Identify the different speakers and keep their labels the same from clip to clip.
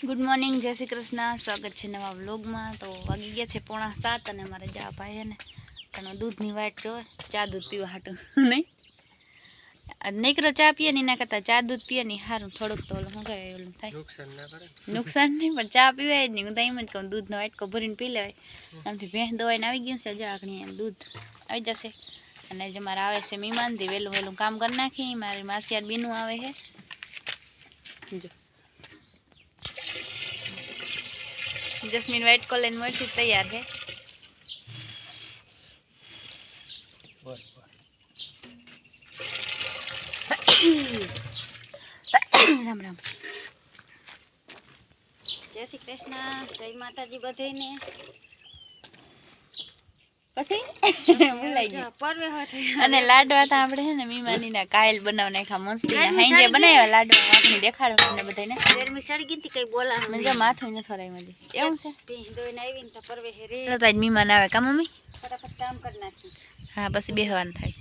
Speaker 1: Good morning જય શ્રી કૃષ્ણ સ્વાગત છે નવા વ્લોગમાં તો વાગી ગયા છે પોણા સાત અને મારે જા ભાઈ ને એનો દૂધની વાટ જોવે ચા દૂધ પીવા હાટું નહીં આ નીકળો ચા પીએ ને એના કરતાં ચા દૂધ પીએ ને સારું થોડુંક તો ઓલું શું કહેવાય ઓલું થાય.
Speaker 2: નુકસાન ના કરે
Speaker 1: નુકસાન નહીં પણ ચા પીવાય જ નહીં. હું તો એમ જ કહું દૂધનો વાટકો ભરીને પી લેવાય. આમથી ભેંસ દવાઈને આવી ગયું છે જો આગળ એમ દૂધ આવી જશે. અને જે મારે આવે છે મીમાનથી વહેલું વહેલું કામ કરી નાખી. મારી માસિયાર બીનું આવે છે. જો. જસ્મીન વાઇટ કોલર મળશે તૈયાર છે
Speaker 2: બસ
Speaker 1: રામ રામ જય શ્રી કૃષ્ણ જય માતાજી બધાને પછી? અને લાડવા તો આપણે છે ને મીમાની ના કાયલ બનાવ નાખ્યા મસ્તી હાઈજે બનાવ્યા લાડવા વાકણી દેખાડો તમને બધાને
Speaker 3: ગરમી સડી ગઈ કઈ બોલાનું
Speaker 1: મને માથું ન હરાઈ મળી એવું છે?
Speaker 3: દોઈને આવી ને તો પરવે હેરે
Speaker 1: તો આજ મીમાન આવે કા મમ્મી?
Speaker 3: ફટાફટ કામ કરી નાખી
Speaker 1: હા પછી બેહવાનું થાય.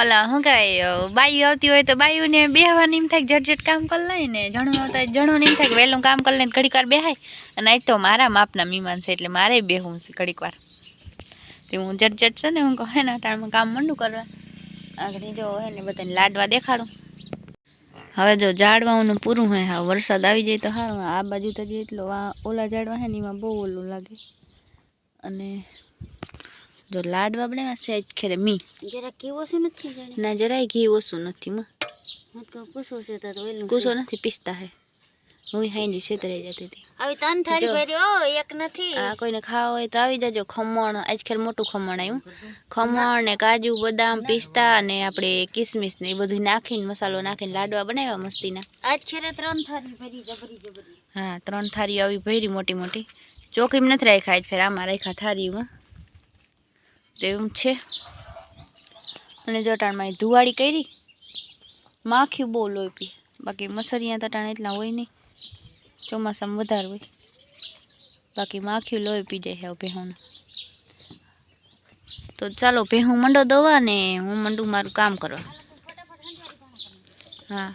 Speaker 1: ઓલા શું કહેવાય બાયું આવતી હોય તો બાયુને બેહવાનું એમ થાય ઝટ કામ કરી લઈ ને જણું આવતા હોય જણું એમ થાય વહેલું કામ કરી લઈને ઘડીક વાર બેહાય. અને આજ તો મારા માપના મહેમાન છે, એટલે મારે બેહવું છે ઘડીક વાર. હું ઝટ છે ને, હું હે ને ટાણમાં કામ મંડું કરવા. આગળ જો હે ને, બધાને લાડવા દેખાડું. હવે જો ઝાડવાનું પૂરું હોય, હા, વરસાદ આવી જાય તો સારું આ બાજુ તો જે એટલો ઓલા ઝાડવા છે ને, એમાં બહુ ઓલું લાગે. અને જો લાડવા બનાવ્યા સહેજ ખેરે મી
Speaker 3: જરા કેવો છે નથી જાણે
Speaker 1: ના જરાય ઘી ઓછું નથી માં
Speaker 3: હું તો કુસો છે તો વેલું
Speaker 1: કુસો નથી પીસતા હે હું હાઈની છેતરાઈ જતી હતી
Speaker 3: આવી તન થારી
Speaker 1: જો.
Speaker 3: ભર્યો એક નથી
Speaker 1: આ કોઈને ખાવા હોય તો આવી જજો ખમણ આજકાલ મોટું ખમણ આવ્યું ખમણ ને કાજુ બદામ પિસ્તા અને આપણે કિસમિસ ને એ બધું નાખીને મસાલો નાખીને લાડવા બનાવ્યા મસ્તીના
Speaker 3: આજ ખેરે ત્રણ થારી ભરી જબરી જબરી
Speaker 1: હા ત્રણ થારીઓ આવી ભરી મોટી મોટી ચોકીમાં નથી રાખ્યા આજ ફેર આમાં રાખ્યા થારીમાં તો એવું છે અને જટાણમાં એ ધુવાડી કરી માખ્યું બહુ લોહી પી બાકી મસરિયા તટાણ એટલા હોય નહીં ચોમાસામાં વધારે હોય બાકી માખ્યું લોહી પી જાય હવે ભેહુંને તો ચાલો ભેહું મંડો દવા ને હું મંડું મારું કામ કરવા હા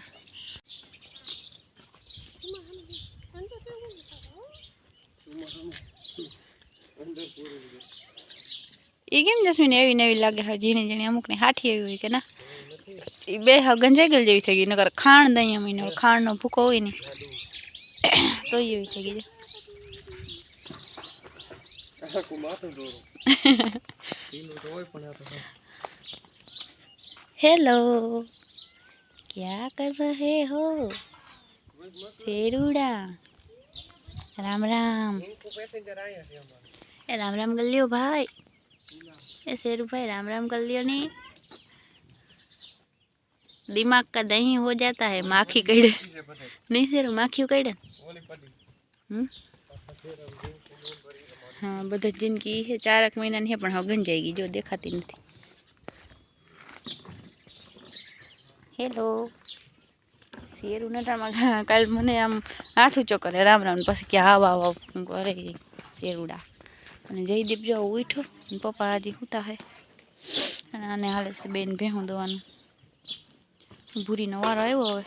Speaker 1: એ કેમ જસ્મીન એવી ને એવી લાગે હા ઝીણી ઝીણી અમુક ને હાથી એવી હોય કે ના એ બે હા ગંજાઈ ગયેલ જેવી થઈ ગઈ નકર ખાણ દઈ અમે ને ખાણનો ભૂકો હોય ને તો ય એવી થઈ ગઈ છે
Speaker 2: આખું માથું દોરું પીલું તો હોય પણ આ તો કાંઈ.
Speaker 1: हेलो क्या कर रहे हो शेरूड़ा राम राम
Speaker 2: રિંકુ પેસેન્જર અહીંયા છે અમારે
Speaker 1: ए राम राम कर लियो भाई ए शेरू भाई राम राम कर लियो नहीं दिमाग का दही हो जाता है माखी कड़े
Speaker 2: ઈ છે બધે
Speaker 1: नहीं शेरू माखी कड़े
Speaker 2: ઓલી પડી
Speaker 1: हम्म
Speaker 2: પાછા ફેર આમ રિંકુ દોર ભરી અમારે
Speaker 1: हाँ બધા જિંદગી है चार एक महीना नहीं है પણ હવે ગંજાઈ જો દેખાતી નથી હેલો શેર ઉનાટામાં કાલ મને આમ હાથ ઊંચો કરે રામ રામ ને પછી કે આવ આવ આવ હું કહું, અરે શેરુડા અને જયદીપ જો ઉઠો પપ્પા હજી સૂતા હે. અને આને હાલે છે બેન ભેહું દોવાનું. ભૂરીનો વારો આવ્યો હવે.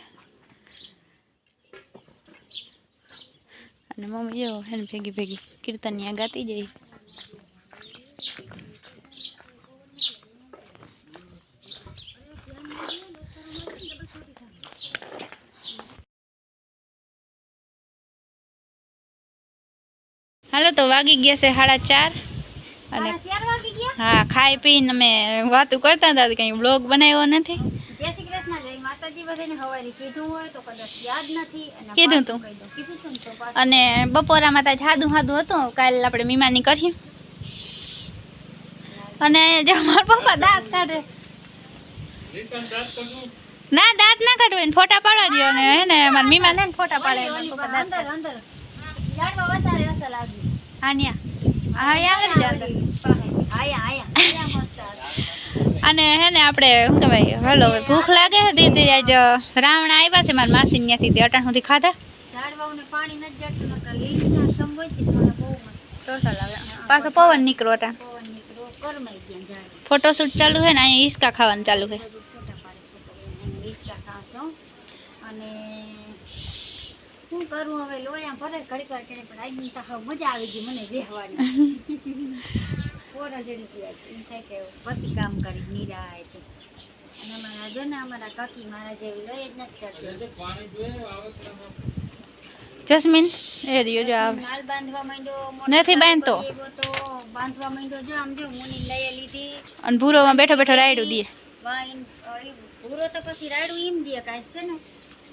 Speaker 1: અને મમ્મી જો હે ભેગી ભેગી કીર્તનિયા ગાતી જઈ હાલો તો વાગી ગયા છે સાડા ચાર. અને હા ખાઈ પીને અમે વાતું કરતા હતા કંઈ બ્લોગ બનાવ્યો નથી.
Speaker 3: જય શ્રી કૃષ્ણ જય માતાજી બધાને હવારે કીધું હોય તો કદાચ યાદ નથી અને
Speaker 1: કીધું તું. બપોરામાં ત્યાં સાદું સાદું હતું કાલે આપણે મીમાની કરી અને જો મારા પપ્પા દાંત કાઢે. ના દાંત ના કાઢવું એને ફોટા પાડવા દો ને હે ને મારા મીમાને ને ફોટા પાડે
Speaker 3: અંદર અંદર. ઝાડમાં વધારે અસર આવી.
Speaker 1: હા ન્યા હા એ આગળ જા અંદર.
Speaker 3: પાસે. આયા આયા આયા મસ્ત આવી.
Speaker 1: અને હે ને આપણે શું કહેવાય હલો હવે ભૂખ લાગે છે દીદી આજ રાવણ આવ્યા છે મારા માસી ત્યાંથી તે અટાણ સુધી ખાધા
Speaker 3: ઝાડવાઓને પાણી નથી જડતું નકર લીલીના સંભોયથી મને બહુ મસ્ત
Speaker 1: તો લાગે પાછો પવન નીકળો અટાણ
Speaker 3: પવન નીકળ્યો કરમાઈ ગયા ઝાડ
Speaker 1: ફોટોશૂટ ચાલુ છે ને અહીંયા હિસકા ખાવાનું ચાલુ છે
Speaker 3: બધું ફોટા પાડે છોકરીઓને હિંચકા ખાશો અને શું કરું હવે? લોયા ભરે ઘડી વાર કરે પણ આજની તો હવે મજા આવી ગઈ મને રહેવાની. પોરા જડી ગયા એમ થાય કે પછી કામ કરી નિરાય છે અને અમારા જો ને અમારા કાકી મારા જેવી લોહી જ નથી ચડતી.
Speaker 1: જસ્મીન એ રહ્યો જો આવ.
Speaker 3: માલ બાંધવા માંડ્યો
Speaker 1: નથી બાંધતો.
Speaker 3: તો બાંધવા માંડ્યો. જો આમ જો મુની લઈ લીધી.
Speaker 1: અને ભૂરોમાં બેઠો બેઠો રાયડું દે.
Speaker 3: વાઈન ભૂરો તો પછી રાયડું એમ દે કાંઈ છે ને?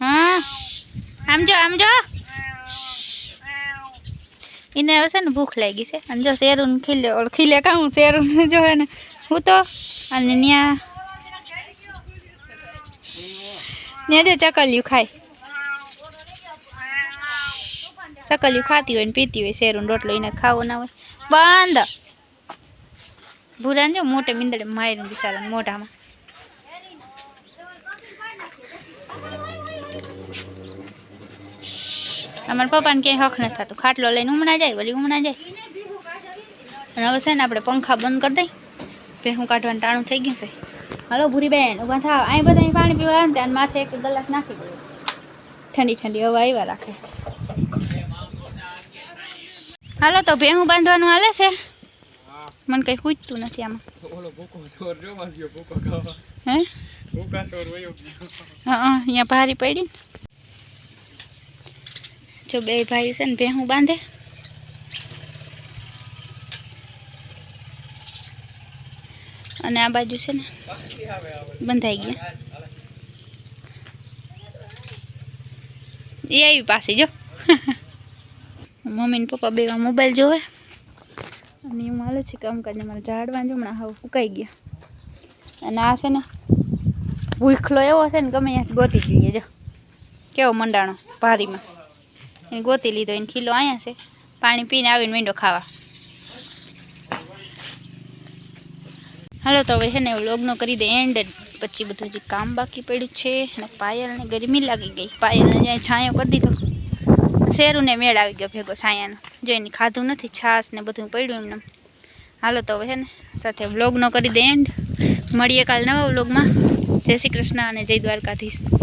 Speaker 1: હા? આમ જો આમ જો. એને છે ને ભૂખ લાગી છે. અને જો શેરું ખીલે ખીલે ખાવું શેરું જો ને હું તો? અને ત્યાં ત્યાં જો ચકલિયું ખાય. ચકલિયું ખાતી હોય ને પીતી હોય શેરું રોટલો એને ખાવો ના હોય. બંધ. ભૂરા જો મોટે મીંદડે માર્યું બિચારા મોઢામાં. અમારા પપ્પાને ક્યાંય હક નથી થતું. ખાટલો લઈને ઉમણા જાય વળી ઉમણા જાય. અને હવે છે ને આપણે પંખા બંધ કરી દઈ ભેહું કાઢવાનું ટાણું થઈ ગયું છે. હાલો ભૂરીબેન ઊભા થાવ. અહીં બધા પાણી પીવા આવે ને ત્યાં માથે એક ગલાસ નાખી દઉં ઠંડી ઠંડી હવા આવ્યા રાખે. હાલો તો ભેહું બાંધવાનું હાલે છે? મને કંઈ પૂછતું નથી આમાં.
Speaker 2: ઓલો ભૂકો ચોર જો માં ભૂકો ખાવા.
Speaker 1: હે?
Speaker 2: ભૂકા ચોર વયો ગયો.
Speaker 1: હા અહીંયા ભારી પડી ને. જો બે ભાઈ છે ને ભેહું બાંધે. અને આ બાજુ છે ને બંધાઈ ગયા. એ આવી પાસે જો. મમ્મી ને પપ્પા બે મોબાઈલ જોવે. અને એમ હાલે છે કામકાજ મારે ઝાડવા જો હમણાં હવે ફૂકાઈ ગયા. અને આ છે ને ભૂખલો એવો છે ને ગમે ગોતી દઈએ જો. કેવો મંડાણો, ભારીમાં. એને ગોતી લીધો, એને ખીલો અહીંયા છે. પાણી પીને આવીને મીંડો ખાવા. હાલો, તો હવે છે ને, વ્લોગનો કરી દે એન્ડ પછી બધું જે કામ બાકી પડ્યું છે અને પાયલને ગરમી લાગી ગઈ. પાયલને જ્યાં છાંયો કરી દીધો. શેરુને મેળ આવી ગયો ભેગો છાયાનો. જો એને ખાધું નથી છાશ ને બધું પડ્યું એમને હાલો, તો હવે છે ને, સાથે વ્લોગનો કરી દે એન્ડ મળીએ કાલ નવા વ્લોગમાં. જય શ્રી કૃષ્ણ અને જય દ્વારકાધીશ.